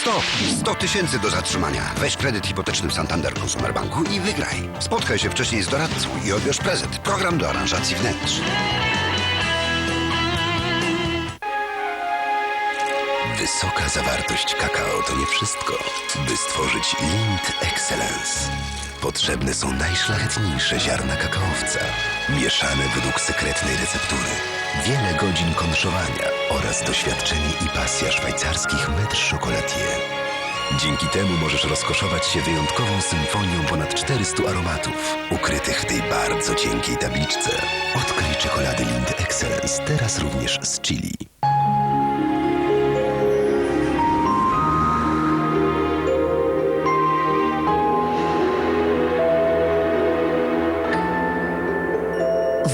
Stop! 100 tysięcy do zatrzymania. Weź kredyt hipoteczny w Santander Consumer Banku i wygraj. Spotkaj się wcześniej z doradcą i odbierz prezent. Program do aranżacji wnętrz. Wysoka zawartość kakao to nie wszystko. By stworzyć Lind Excellence potrzebne są najszlachetniejsze ziarna kakaowca, mieszane według sekretnej receptury. Wiele godzin konszowania oraz doświadczenie i pasja szwajcarskich metr chocolatier. Dzięki temu możesz rozkoszować się wyjątkową symfonią ponad 400 aromatów, ukrytych w tej bardzo cienkiej tabliczce. Odkryj czekolady Lind Excellence, teraz również z chili.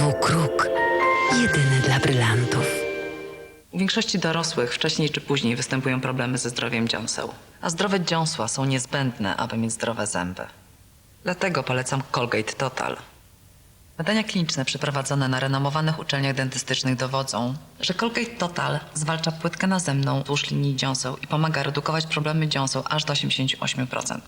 W-Kruk. Jedyny dla brylantów. U większości dorosłych wcześniej czy później występują problemy ze zdrowiem dziąseł. A zdrowe dziąsła są niezbędne, aby mieć zdrowe zęby. Dlatego polecam Colgate Total. Badania kliniczne przeprowadzone na renomowanych uczelniach dentystycznych dowodzą, że Colgate Total zwalcza płytkę nazemną wzdłuż linii dziąseł i pomaga redukować problemy dziąseł aż do 88%.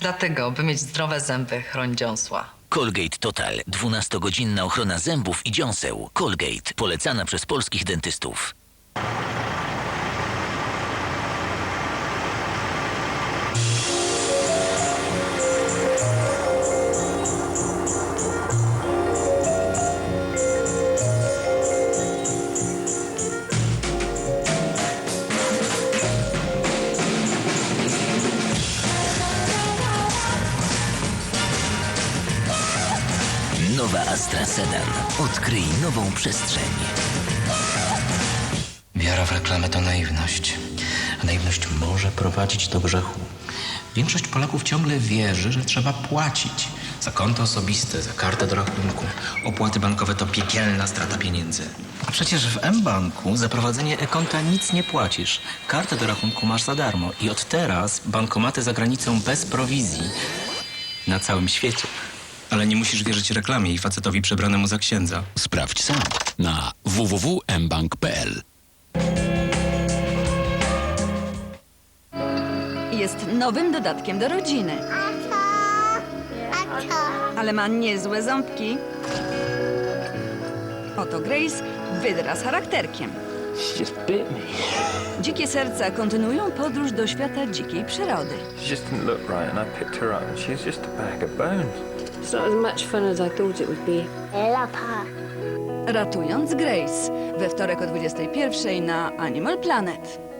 Dlatego, by mieć zdrowe zęby, chroń dziąsła. Colgate Total. 12-godzinna ochrona zębów i dziąseł. Colgate. Polecana przez polskich dentystów. Nowa Astra Sedan. Odkryj nową przestrzeń. Wiara w reklamę to naiwność. A naiwność może prowadzić do grzechu. Większość Polaków ciągle wierzy, że trzeba płacić. Za konto osobiste, za kartę do rachunku. Opłaty bankowe to piekielna strata pieniędzy. A przecież w M-Banku za prowadzenie e-konta nic nie płacisz. Kartę do rachunku masz za darmo. I od teraz bankomaty za granicą bez prowizji. Na całym świecie. Ale nie musisz wierzyć reklamie i facetowi przebranemu za księdza. Sprawdź sam na www.mbank.pl. Jest nowym dodatkiem do rodziny. Ale ma niezłe ząbki. Oto Grace, wydra z charakterkiem. She just bit me. Dzikie serca kontynuują podróż do świata dzikiej przyrody. She just didn't look right, and I picked her up, and she's just a bag of bones. It's not as much fun as I thought it would be. Ratując Grace we wtorek o 21 na Animal Planet.